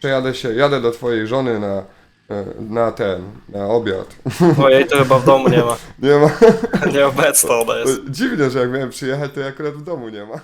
przejadę się, jadę do twojej żony na, e, na ten, na obiad. Bo jej to chyba w domu nie ma. Nie ma. Nieobecna ona jest. Dziwne, że jak miałem przyjechać, to akurat w domu nie ma.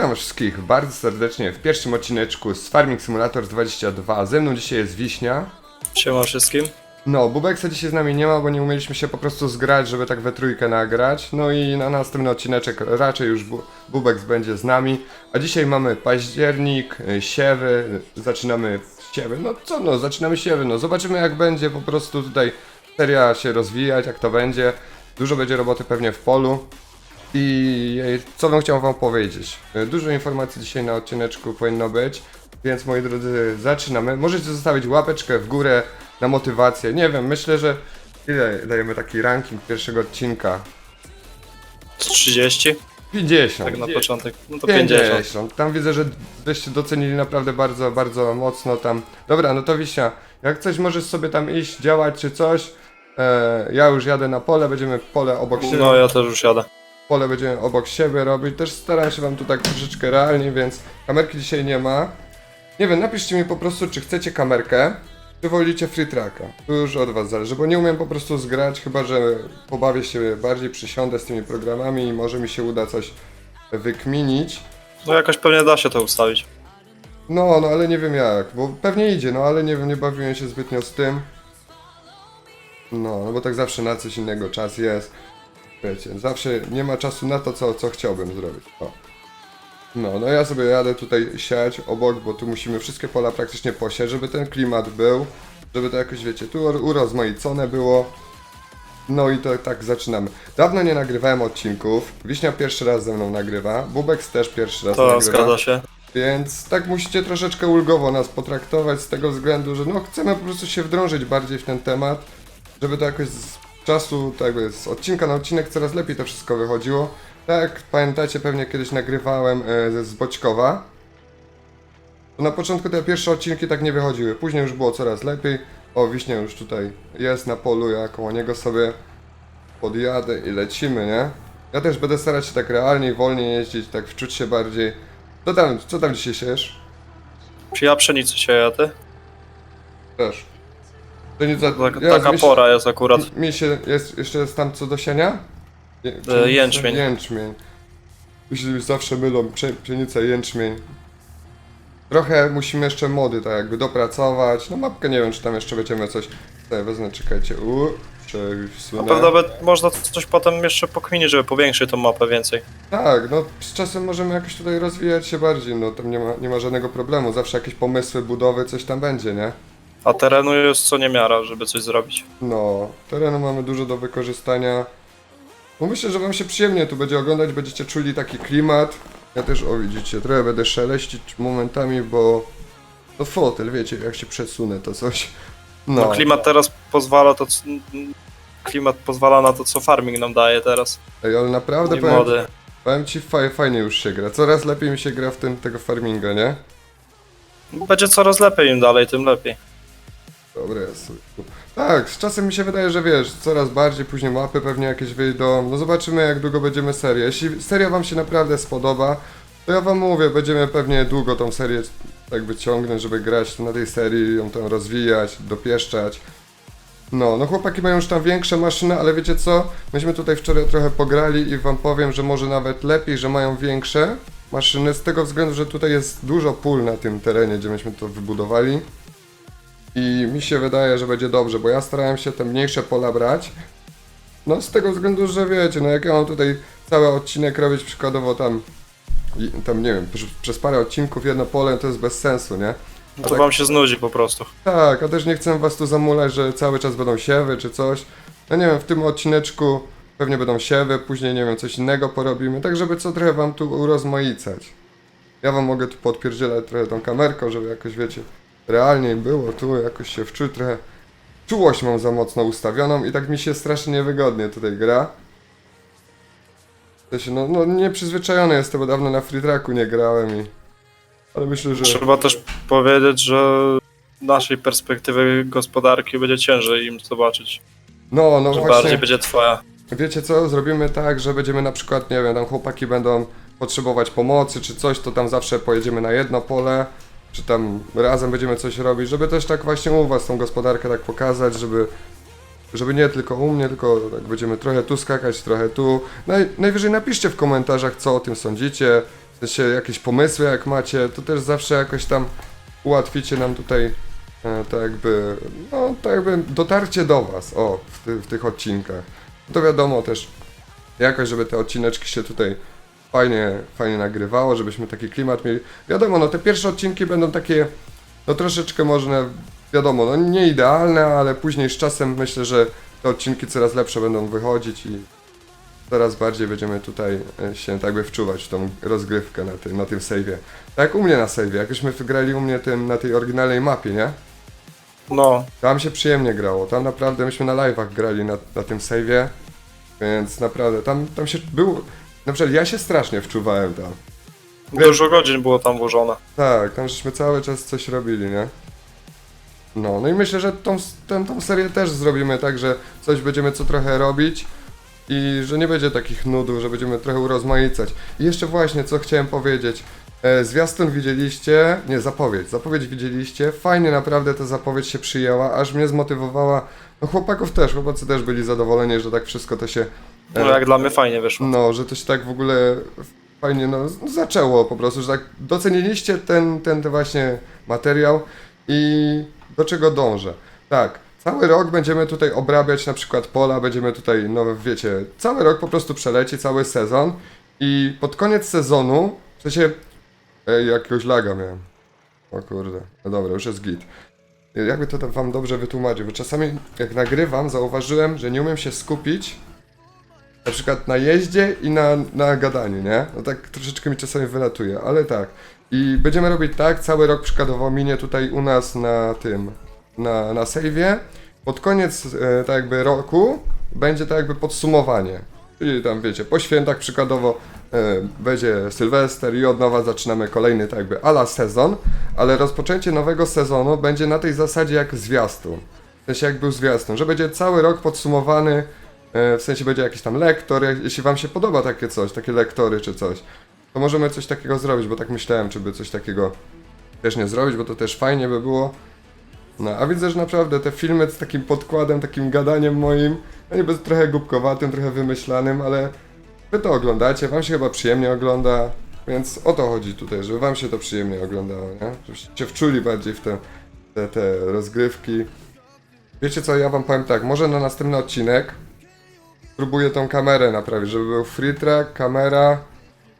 Witam wszystkich bardzo serdecznie w pierwszym odcineczku z Farming Simulator 22. Ze mną dzisiaj jest Wiśnia. Siema wszystkim. No, Bubeksa dzisiaj z nami nie ma, bo nie umieliśmy się po prostu zgrać, żeby tak we trójkę nagrać. No i na następny odcineczek raczej już Bu- Bubeks będzie z nami. A dzisiaj mamy październik, y, siewy, zaczynamy siewy. No co no, zaczynamy siewy, no zobaczymy jak będzie po prostu tutaj seria się rozwijać, jak to będzie. Dużo będzie roboty pewnie w polu. I e, co bym chciał wam powiedzieć? E, Dużo informacji dzisiaj na odcineczku powinno być, więc moi drodzy, zaczynamy. Możecie zostawić łapeczkę w górę na motywację. Nie wiem, myślę, że ile dajemy taki ranking pierwszego odcinka? Z 30? 50. Tak na początek. No to 50. 50. Tam widzę, że żeście docenili naprawdę bardzo, bardzo mocno tam. Dobra, no to Wiśnia, jak coś możesz sobie tam iść, działać czy coś, e, ja już jadę na pole, będziemy pole obok siebie. No ja też już jadę. Pole będziemy obok siebie robić. Też staram się wam tu tak troszeczkę realnie, więc kamerki dzisiaj nie ma. Nie wiem, napiszcie mi po prostu, czy chcecie kamerkę, czy wolicie free tracka. To już od was zależy, bo nie umiem po prostu zgrać, chyba że pobawię się bardziej, przysiądę z tymi programami i może mi się uda coś wykminić. No jakoś pewnie da się to ustawić. No, no ale nie wiem jak, bo pewnie idzie, no ale nie wiem, nie bawiłem się zbytnio z tym. No, no bo tak zawsze na coś innego czas jest. Wiecie, zawsze nie ma czasu na to, co, co chciałbym zrobić. O. No, no ja sobie jadę tutaj siać obok, bo tu musimy wszystkie pola praktycznie posiać, żeby ten klimat był, żeby to jakoś, wiecie, tu urozmaicone było. No i to tak zaczynamy. Dawno nie nagrywałem odcinków. Wiśnia pierwszy raz ze mną nagrywa. Bubeks też pierwszy raz To nagrywa. zgadza się. Więc tak musicie troszeczkę ulgowo nas potraktować z tego względu, że no chcemy po prostu się wdrążyć bardziej w ten temat, żeby to jakoś z czasu, tak z odcinka na odcinek coraz lepiej to wszystko wychodziło. Tak jak pamiętacie, pewnie kiedyś nagrywałem e, ze z Boćkowa. Na początku te pierwsze odcinki tak nie wychodziły, później już było coraz lepiej. O, Wiśnia już tutaj jest na polu, ja koło niego sobie podjadę i lecimy, nie? Ja też będę starać się tak realniej, wolniej jeździć, tak wczuć się bardziej. Co tam, co tam dzisiaj siejesz? Czy ja pszenicę sieję, ty? Też. To nie za... Tak, ja, taka mi się- pora jest akurat. Mi się, jest, jeszcze jest tam co do siania? Je, E, jęczmień. Jęczmień. Mi się zawsze mylą psze, pszenica jęczmień. Trochę musimy jeszcze mody tak jakby dopracować. No mapkę nie wiem, czy tam jeszcze będziemy coś... Tutaj wezmę, czekajcie. U, Na przesunę. pewno be- można coś potem jeszcze pokminić, żeby powiększyć tą mapę więcej. Tak, no z czasem możemy jakoś tutaj rozwijać się bardziej, no tam nie ma, nie ma żadnego problemu. Zawsze jakieś pomysły, budowy, coś tam będzie, nie? A terenu jest co niemiara, żeby coś zrobić. No, terenu mamy dużo do wykorzystania. No myślę, że wam się przyjemnie tu będzie oglądać, będziecie czuli taki klimat. Ja też, o widzicie, trochę będę szeleścić momentami, bo to fotel, wiecie, jak się przesunę to coś. No, No, klimat teraz pozwala to, c- klimat pozwala na to, co farming nam daje teraz. Ej, ale naprawdę powiem, mody. powiem ci, faj, fajnie już się gra. Coraz lepiej mi się gra w tym, tego farminga, nie? Będzie coraz lepiej im dalej, tym lepiej. Jest. Tak, z czasem mi się wydaje, że wiesz, coraz bardziej później mapy pewnie jakieś wyjdą. No zobaczymy jak długo będziemy serię. Jeśli seria wam się naprawdę spodoba, to ja wam mówię, będziemy pewnie długo tą serię jakby ciągnąć, żeby grać na tej serii, ją tam rozwijać, dopieszczać. No, no chłopaki mają już tam większe maszyny, ale wiecie co? Myśmy tutaj wczoraj trochę pograli i wam powiem, że może nawet lepiej, że mają większe maszyny, z tego względu, że tutaj jest dużo pól na tym terenie, gdzie myśmy to wybudowali. I mi się wydaje, że będzie dobrze, bo ja starałem się te mniejsze pola brać. No z tego względu, że wiecie, no jak ja mam tutaj cały odcinek robić przykładowo tam, tam nie wiem, przez, parę odcinków jedno pole, to jest bez sensu, nie? A To tak, wam się znudzi po prostu. tak, a też nie chcę was tu zamulać, że cały czas będą siewy czy coś. No nie wiem, w tym odcineczku pewnie będą siewy, później nie wiem, coś innego porobimy, tak żeby co trochę wam tu urozmaicać. Ja wam mogę tu podpierdzielać trochę tą kamerką, żeby jakoś, wiecie, realniej było tu, jakoś się wczuć trochę. Czułość mam za mocno ustawioną i tak mi się strasznie niewygodnie tutaj gra. No, no nieprzyzwyczajony jestem, bo dawno na free tracku nie grałem i... Ale myślę, że... Trzeba też powiedzieć, że z naszej perspektywy gospodarki będzie ciężej im zobaczyć. No, no Że właśnie... bardziej będzie twoja. Wiecie co, zrobimy tak, że będziemy na przykład, nie wiem, tam chłopaki będą potrzebować pomocy czy coś, to tam zawsze pojedziemy na jedno pole, czy tam razem będziemy coś robić, żeby też tak właśnie u was tą gospodarkę tak pokazać, żeby, żeby nie tylko u mnie, tylko tak będziemy trochę tu skakać, trochę tu. Naj, najwyżej napiszcie w komentarzach, co o tym sądzicie, w sensie jakieś pomysły jak macie, to też zawsze jakoś tam ułatwicie nam tutaj e, tak jakby, no tak jakby dotarcie do was, o, w, ty, w tych odcinkach. To wiadomo też, jakoś, żeby te odcineczki się tutaj fajnie, fajnie nagrywało, żebyśmy taki klimat mieli. Wiadomo, no te pierwsze odcinki będą takie, no troszeczkę może, wiadomo, no nie idealne, ale później z czasem myślę, że te odcinki coraz lepsze będą wychodzić i coraz bardziej będziemy tutaj e, się tak by wczuwać w tą rozgrywkę na tym, na tym save'ie. Tak jak u mnie na save'ie, jakośmy wygrali u mnie tym, na tej oryginalnej mapie, nie? No, Tam się przyjemnie grało. Tam naprawdę myśmy na live'ach grali na, na tym save'ie. Więc naprawdę, tam, tam się było. Na przykład ja się strasznie wczuwałem tam. dużo godzin było tam włożone. Tak, tam żeśmy cały czas coś robili, nie? No, no i myślę, że tą, tą, tą serię też zrobimy tak, że coś będziemy co trochę robić i że nie będzie takich nudów, że będziemy trochę urozmaicać. I jeszcze właśnie, co chciałem powiedzieć. E, zwiastun widzieliście, nie, zapowiedź, zapowiedź widzieliście, fajnie naprawdę ta zapowiedź się przyjęła, aż mnie zmotywowała, no chłopaków też, chłopacy też byli zadowoleni, że tak wszystko to się... No jak dla mnie fajnie wyszło. no, że to się tak w ogóle fajnie no, zaczęło po prostu, że tak doceniliście ten, ten, właśnie materiał i do czego dążę. Tak, cały rok będziemy tutaj obrabiać na przykład pola, będziemy tutaj, no wiecie, cały rok po prostu przeleci, cały sezon i pod koniec sezonu, w sensie, ej, jakiegoś laga miałem. O kurde, no dobra, już jest git. Jakby to wam dobrze wytłumaczyć, bo czasami jak nagrywam, zauważyłem, że nie umiem się skupić na przykład na jeździe i na, na gadaniu, nie? No tak troszeczkę mi czasami wylatuje, ale tak. I będziemy robić tak, cały rok przykładowo minie tutaj u nas na tym, na, na save'ie. Pod koniec e, tak jakby roku będzie tak jakby podsumowanie. Czyli tam wiecie, po świętach przykładowo e, będzie Sylwester i od nowa zaczynamy kolejny tak jakby ala sezon, ale rozpoczęcie nowego sezonu będzie na tej zasadzie jak zwiastun. W sensie jak był zwiastun, że będzie cały rok podsumowany W sensie będzie jakiś tam lektor, jeśli wam się podoba takie coś, takie lektory czy coś, to możemy coś takiego zrobić, bo tak myślałem, czy by coś takiego też nie zrobić, bo to też fajnie by było. No, a widzę, że naprawdę te filmy z takim podkładem, takim gadaniem moim, no niby trochę głupkowatym, trochę wymyślanym, ale wy to oglądacie, wam się chyba przyjemnie ogląda, więc o to chodzi tutaj, żeby wam się to przyjemnie oglądało, nie? Żebyście się wczuli bardziej w te, te, te rozgrywki. Wiecie co, ja wam powiem tak, może na następny odcinek Próbuję tą kamerę naprawić, żeby był free track, kamera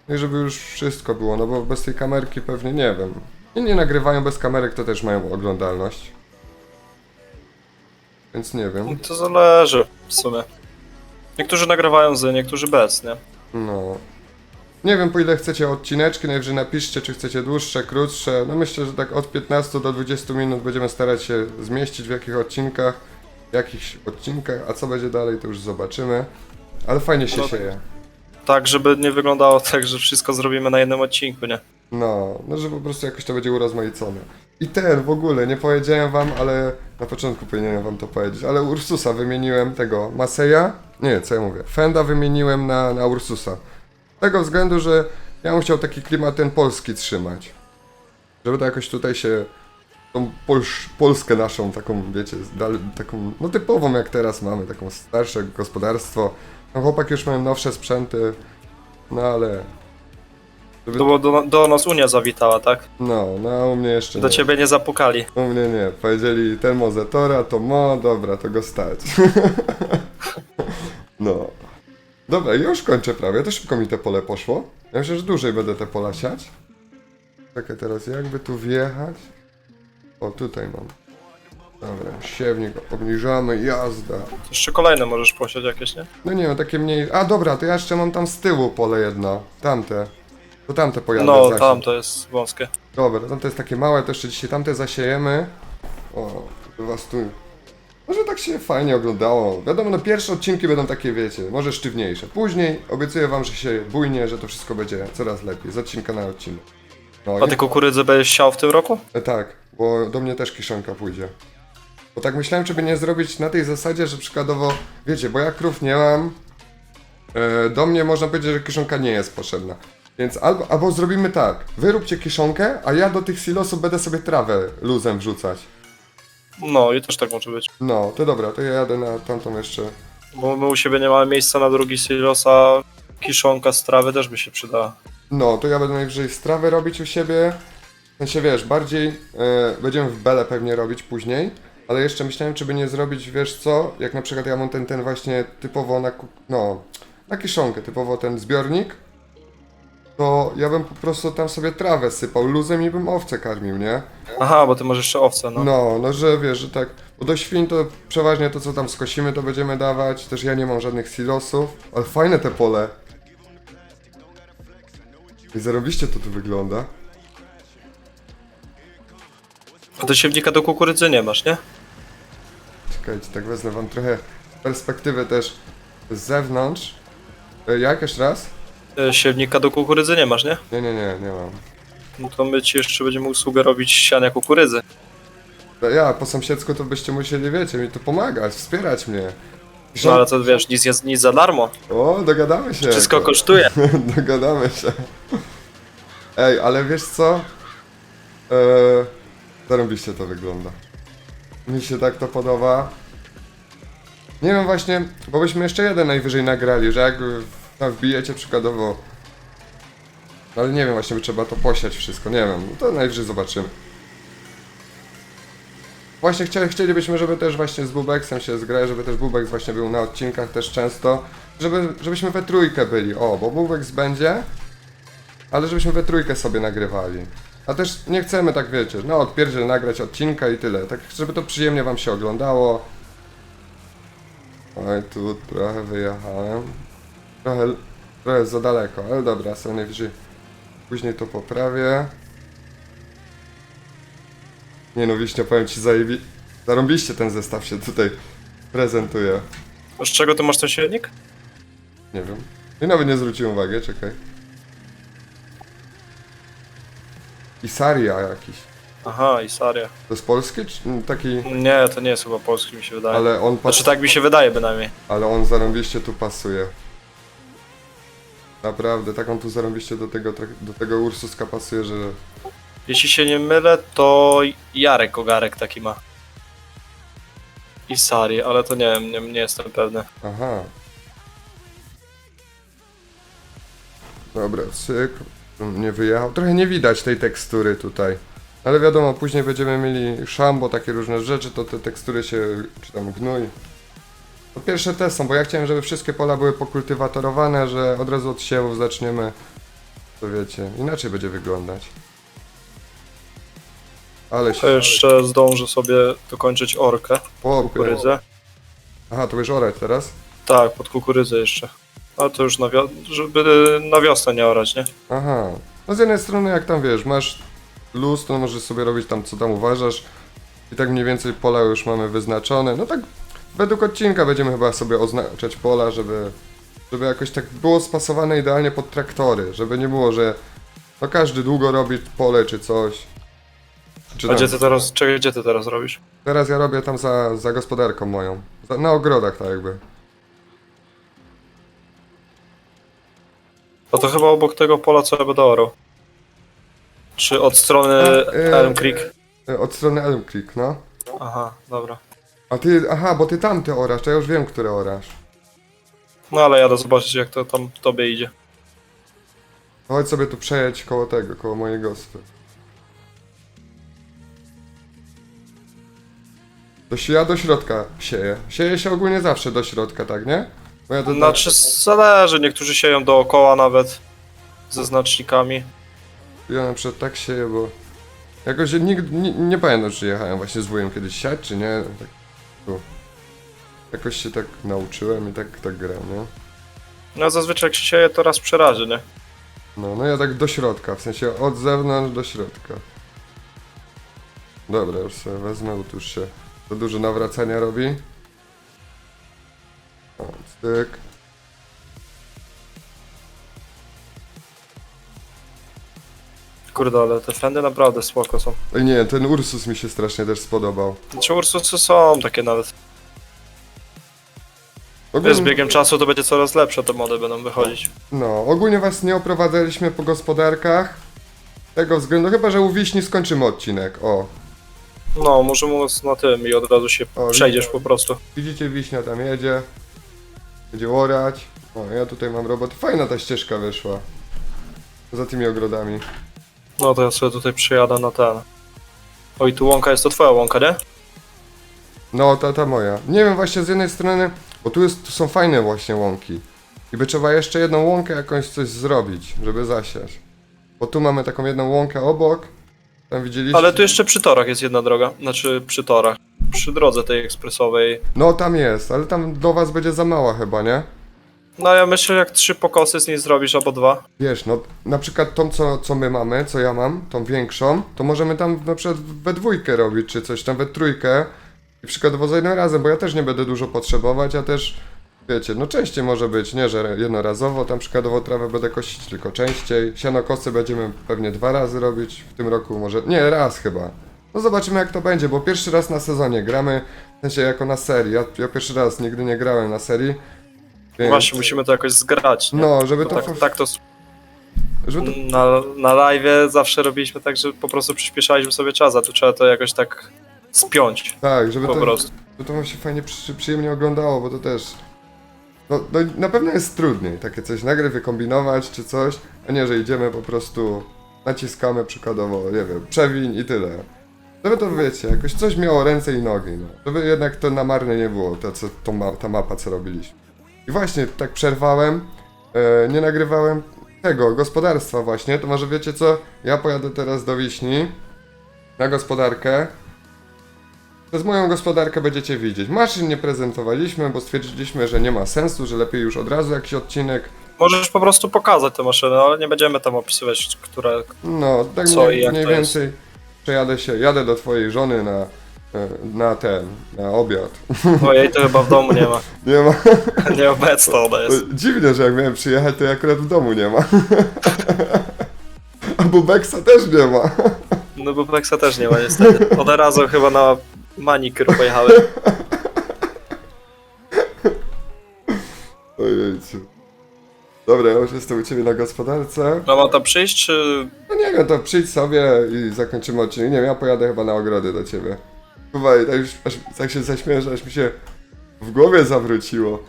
no i żeby już wszystko było, no bo bez tej kamerki pewnie nie wiem. Inni nagrywają bez kamerek, to też mają oglądalność. Więc nie wiem. To zależy w sumie. Niektórzy nagrywają z, niektórzy bez, nie? No. Nie wiem po ile chcecie odcineczki, najwyżej napiszcie, czy chcecie dłuższe, krótsze. No myślę, że tak od 15 do 20 minut będziemy starać się zmieścić w jakich odcinkach, jakichś odcinkach, a co będzie dalej to już zobaczymy. Ale fajnie się No. sieje. Tak, żeby nie wyglądało tak, że wszystko zrobimy na jednym odcinku, nie? No, no że po prostu jakoś to będzie urozmaicone. I ten w ogóle, nie powiedziałem wam, ale na początku powinienem wam to powiedzieć, ale Ursusa wymieniłem tego Maseja, nie, co ja mówię, Fenda wymieniłem na, na Ursusa. Z tego względu, że ja bym chciał taki klimat ten polski trzymać. Żeby to jakoś tutaj się, tą Polsz, Polskę naszą, taką wiecie, dal, taką, no typową jak teraz mamy, taką starsze gospodarstwo. No chłopaki już mają nowsze sprzęty, no ale To było do, do nas Unia zawitała, tak? no, no a u mnie jeszcze Do nie. ciebie nie zapukali. U mnie nie. Powiedzieli ten Mozetora, to mo, dobra, to go stać. no. Dobra, już kończę prawie. To szybko mi te pole poszło. Ja myślę, że dłużej będę te pola siać. Czekaj teraz, jakby tu wjechać? O, tutaj mam. Dobra, siewnik obniżamy, jazda. Jeszcze kolejne możesz posiać jakieś, nie? No nie wiem, takie mniej... A dobra, to ja jeszcze mam tam z tyłu pole jedno. Tamte. To tamte pojadę No, zasiać. tam to jest wąskie. Dobra, tamte jest takie małe, to jeszcze dzisiaj tamte zasiejemy. O, to was tu. Może tak się fajnie oglądało. Wiadomo, no pierwsze odcinki będą takie, wiecie, może sztywniejsze. Później obiecuję wam, że się bujnie, że to wszystko będzie coraz lepiej. Z odcinka na odcinek. No, A ty kukurydzę będziesz siał w tym roku? E, Tak, bo do mnie też kiszonka pójdzie. Bo tak myślałem, żeby nie zrobić na tej zasadzie, że przykładowo, wiecie, bo ja krów nie mam, e, do mnie można powiedzieć, że kiszonka nie jest potrzebna. Więc albo, albo zrobimy tak, wy róbcie kiszonkę, a ja do tych silosów będę sobie trawę luzem wrzucać. No i też tak może być. No, to dobra, to ja jadę na tamtą jeszcze. Bo my u siebie nie mamy miejsca na drugi silosa. Kiszonka z trawy też by się przydała. No, to ja będę najwyżej strawę robić u siebie. W sensie, wiesz, bardziej e, będziemy w Bele pewnie robić później, ale jeszcze myślałem, czy by nie zrobić, wiesz co, jak na przykład ja mam ten, ten właśnie typowo na, no, na kiszonkę, typowo ten zbiornik, to ja bym po prostu tam sobie trawę sypał luzem i bym owce karmił, nie? Aha, bo ty masz jeszcze owce, no. No, no, że wiesz, że tak, bo do świń to przeważnie to, co tam skosimy, to będziemy dawać, też ja nie mam żadnych silosów, ale fajne te pole. I zarobiście to tu wygląda. A ty siewnika do kukurydzy nie masz, nie? Czekajcie, tak wezmę wam trochę perspektywy też z zewnątrz. E, Jak jeszcze raz? E, Siewnika do kukurydzy nie masz, nie? Nie, nie, nie, nie mam. No to my ci jeszcze będziemy usługę robić siania kukurydzy. E, Ja po sąsiedzku to byście musieli, wiecie, mi tu pomagać, wspierać mnie. No ale to wiesz, nic, jest, nic za darmo. O, dogadamy się. Wszystko kosztuje. Dogadamy się. Ej, ale wiesz co? Eee, zarąbiście to wygląda. Mi się tak to podoba. Nie wiem właśnie, bo byśmy jeszcze jeden najwyżej nagrali, że jak tam wbijecie przykładowo... Ale nie wiem właśnie, by trzeba to posiać wszystko, nie wiem, to najwyżej zobaczymy. Właśnie chcia, chcielibyśmy, żeby też właśnie z Bubeksem się zgrać, żeby też Bubex właśnie był na odcinkach też często, żeby, żebyśmy we trójkę byli, o, bo Bubex będzie, ale żebyśmy we trójkę sobie nagrywali. A też nie chcemy tak, wiecie, no odpierdziel nagrać odcinka i tyle, tak żeby to przyjemnie wam się oglądało. Oj, tu trochę wyjechałem. Trochę, trochę za daleko, ale dobra, sobie najwyżej później to poprawię. Nie no, Wiśnia, powiem ci, zajebi... zarąbiście ten zestaw się tutaj prezentuje. Z czego ty masz ten siewnik? Nie wiem. I nawet nie zwróciłem uwagi, czekaj. Isaria jakiś. Aha, Isaria. To jest polski? Czy mm, taki... Nie, to nie jest chyba polski, mi się wydaje. Ale on, pas... Znaczy tak mi się wydaje bynajmniej. Ale on zarąbiście tu pasuje. Naprawdę, tak on tu zarąbiście do tego, trak- do tego Ursuska pasuje, że... Jeśli się nie mylę, to Jarek Ogarek taki ma. Isari, ale to nie wiem, nie, nie jestem pewny. Aha. Dobra, cyk. Nie wyjechał. Trochę nie widać tej tekstury tutaj. Ale wiadomo, później będziemy mieli szambo, takie różne rzeczy, to te tekstury się, czy tam gnój. To pierwsze te są, bo ja chciałem, żeby wszystkie pola były pokultywatorowane, że od razu od siewów zaczniemy. To wiecie, inaczej będzie wyglądać. Ale To się... jeszcze zdążę sobie dokończyć orkę, O, kukurydzę. Aha, to już orać teraz? Tak, pod kukurydzę jeszcze. Ale to już na, żeby na wiosnę nie orać, nie? Aha. No z jednej strony jak tam wiesz, masz luz, to możesz sobie robić tam co tam uważasz. I tak mniej więcej pola już mamy wyznaczone. No tak według odcinka będziemy chyba sobie oznaczać pola, żeby, żeby jakoś tak było spasowane idealnie pod traktory. Żeby nie było, że no każdy długo robi pole czy coś. Czy A tam, gdzie ty teraz, czekaj, gdzie ty teraz robisz? Teraz ja robię tam za, za gospodarką moją. Za, na ogrodach tak jakby. No to chyba obok tego pola, co orał. Czy od strony A, e, Elm Creek? E, Od strony Elm Creek, no. Aha, dobra. A ty, aha, bo ty tamty orasz, to ja już wiem, które orasz. No ale jadę zobaczyć, jak to tam tobie idzie. Chodź sobie tu przejedź koło tego, koło mojej gosty. To się ja do środka sieję. Sieje się ogólnie zawsze do środka, tak nie? Bo ja to Znaczy, zależy, niektórzy sieją dookoła nawet. Ze znacznikami. ja na przykład tak sieję, bo jakoś nigdy, nie, nie pamiętam, czy jechałem właśnie z wujem kiedyś siać, czy nie. Tak, tu. Jakoś się tak nauczyłem i tak, tak gram, nie? No zazwyczaj jak się sieje, to raz przy razie, nie? No, no ja tak do środka, w sensie od zewnątrz do środka. Dobra, już sobie wezmę, bo tu już się To dużo nawracania robi. O, styk. Kurde, ale te fendy naprawdę spoko są. Ej, nie, ten Ursus mi się strasznie też spodobał. Znaczy Ursusy są takie nawet. Wiesz, z Ogólnie, biegiem czasu to będzie coraz lepsze te mody będą wychodzić. no, ogólnie was nie oprowadzaliśmy po gospodarkach. Tego względu, chyba że u Wiśni skończymy odcinek. O, No, może móc na tym i od razu się O, przejdziesz po prostu. widzicie, Wiśnia tam jedzie. Będzie orać. O, ja tutaj mam robot. Fajna ta ścieżka wyszła. Za tymi ogrodami. No to ja sobie tutaj przyjadę na ten. Oj, tu łąka jest to twoja łąka, nie? No, ta, ta moja. Nie wiem właśnie z jednej strony, bo tu, jest, tu są fajne właśnie łąki. I by trzeba jeszcze jedną łąkę jakąś coś zrobić, żeby zasiać. Bo tu mamy taką jedną łąkę obok. Tam widzieliście? Ale tu jeszcze przy torach jest jedna droga. Znaczy przy torach. Przy drodze tej ekspresowej. No tam jest, ale tam do was będzie za mała chyba, nie? No ja myślę, jak trzy pokosy z niej zrobisz, albo dwa. Wiesz, no na przykład tą co, co my mamy, co ja mam, tą większą, to możemy tam na przykład we dwójkę robić, czy coś tam we trójkę. I przykładowo za jednym razem, bo ja też nie będę dużo potrzebować, ja też, wiecie, no częściej może być, nie, że jednorazowo, tam przykładowo trawę będę kosić tylko częściej. Sianokosy będziemy pewnie dwa razy robić w tym roku, może, nie, raz chyba. No zobaczymy jak to będzie, bo pierwszy raz na sezonie gramy, w sensie jako na serii, ja, ja pierwszy raz nigdy nie grałem na serii. Więc, Właśnie, musimy to jakoś zgrać. Nie? no, żeby to, tak, tak to żeby to na, na live zawsze robiliśmy tak, że po prostu przyspieszaliśmy sobie czas, a tu trzeba to jakoś tak spiąć. Tak, żeby Po to, prostu. żeby to wam się fajnie przy, przyjemnie oglądało, bo to też. No, no na pewno jest trudniej takie coś nagle wykombinować czy coś, a nie, że idziemy po prostu naciskamy przykładowo, nie wiem, przewiń i tyle. Żeby to wiecie, jakoś coś miało ręce i nogi, no. Żeby jednak to na marne nie było, to, co, to ma, ta mapa co robiliśmy. I właśnie tak przerwałem, e, nie nagrywałem tego, gospodarstwa właśnie, to może wiecie co, ja pojadę teraz do Wiśni na gospodarkę, przez moją gospodarkę będziecie widzieć. Maszyn nie prezentowaliśmy, bo stwierdziliśmy, że nie ma sensu, że lepiej już od razu jakiś odcinek. Możesz po prostu pokazać te maszyny, ale nie będziemy tam opisywać, które... No, tak Co mniej, i jak mniej to jest? więcej przejadę się, jadę do twojej żony na, e, na ten, na obiad. Bo jej to chyba w domu nie ma. Nie ma. Nieobecna ona jest. Dziwne, że jak miałem przyjechać, to jej akurat w domu nie ma. Albo Beksa też nie ma. No bo Plexa też nie ma niestety. One razem chyba na manikyr pojechały. Ojejciu. Dobra, ja już jestem u ciebie na gospodarce. No mam tam przyjść, czy... No nie wiem, to przyjdź sobie i zakończymy odcinek. Nie wiem, ja pojadę chyba na ogrody do ciebie. Chyba tak już aż, tak się zaśmiałem, że aż mi się w głowie zawróciło.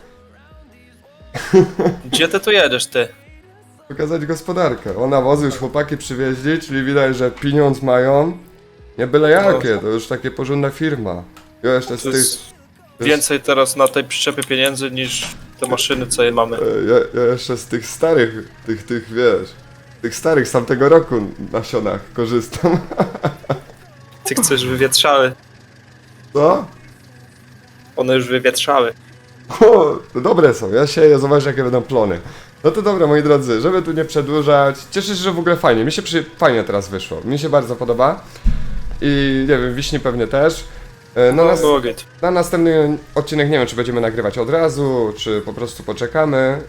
Gdzie ty tu jedziesz, ty? Pokazać gospodarkę. O nawozy już chłopaki przywieźli, czyli widać, że pieniądz mają. Nie byle jakie, to już takie porządna firma. Ja jeszcze z To tych... jest więcej teraz na tej przyczepie pieniędzy niż te maszyny, co je mamy. e, Ja, ja jeszcze z tych starych, tych, tych wiesz... Tych starych z tamtego roku nasionach korzystam. Ty chcesz wywietrzały. Co? One już wywietrzały. O, to dobre są, ja sieję, zobacz jakie będą plony. No to dobra, moi drodzy, żeby tu nie przedłużać, cieszę się, że w ogóle fajnie, mi się przy... fajnie teraz wyszło, mi się bardzo podoba i nie wiem, Wiśni pewnie też. E, Na, No, nas... na następny odcinek nie wiem, czy będziemy nagrywać od razu, czy po prostu poczekamy.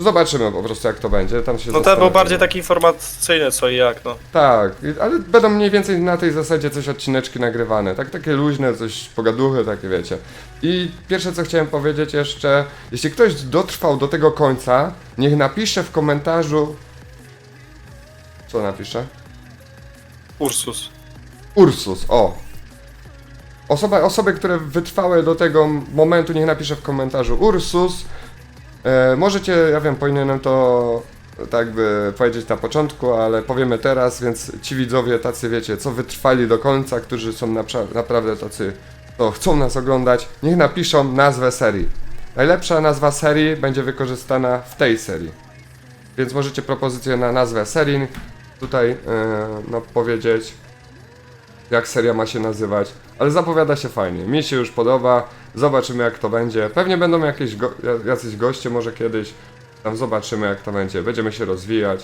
Zobaczymy po prostu jak to będzie, tam się No ten był bardziej taki informacyjny, co i jak, no. Tak, i- ale będą mniej więcej na tej zasadzie coś odcineczki nagrywane. Tak, takie luźne, coś pogaduchy, takie wiecie. I pierwsze co chciałem powiedzieć jeszcze, jeśli ktoś dotrwał do tego końca, niech napisze w komentarzu. Co napisze? Ursus. Ursus, o. Osoba, osoby, które wytrwały do tego momentu, niech napisze w komentarzu Ursus. E, możecie, ja wiem, powinienem to tak by powiedzieć na początku, ale powiemy teraz, więc ci widzowie tacy, wiecie, co wytrwali do końca, którzy są napra- naprawdę tacy, to chcą nas oglądać, niech napiszą nazwę serii. Najlepsza nazwa serii będzie wykorzystana w tej serii. Więc możecie propozycję na nazwę serii tutaj e, no, powiedzieć jak seria ma się nazywać, ale zapowiada się fajnie. Mi się już podoba, zobaczymy jak to będzie. Pewnie będą jakieś go jacyś goście może kiedyś. Tam zobaczymy jak to będzie. Będziemy się rozwijać.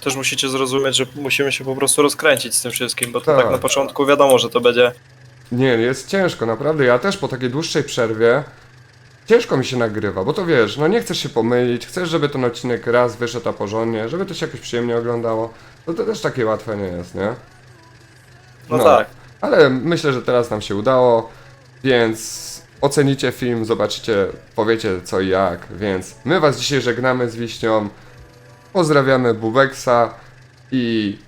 Też musicie zrozumieć, że musimy się po prostu rozkręcić z tym wszystkim, bo to Tak. tak na początku wiadomo, że to będzie Nie, jest ciężko, naprawdę. Ja też po takiej dłuższej przerwie ciężko mi się nagrywa, bo to wiesz, no nie chcesz się pomylić, chcesz, żeby ten odcinek raz wyszedł a porządnie, żeby to się jakoś przyjemnie oglądało. No to też takie łatwe nie jest, nie? No, No. tak. Ale myślę, że teraz nam się udało, więc ocenicie film, zobaczycie, powiecie co i jak, więc my was dzisiaj żegnamy z Wiśnią, pozdrawiamy Bubeksa i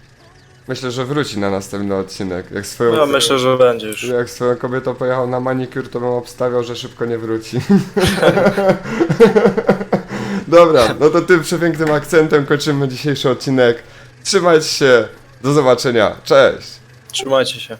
myślę, że wróci na następny odcinek. Jak swoją, Ja myślę, że będzie już. jak swoją kobietą pojechał na manikur, to bym obstawiał, że szybko nie wróci. Dobra, no to tym przepięknym akcentem kończymy dzisiejszy odcinek. Trzymajcie się, do zobaczenia, cześć! Trzymajcie się.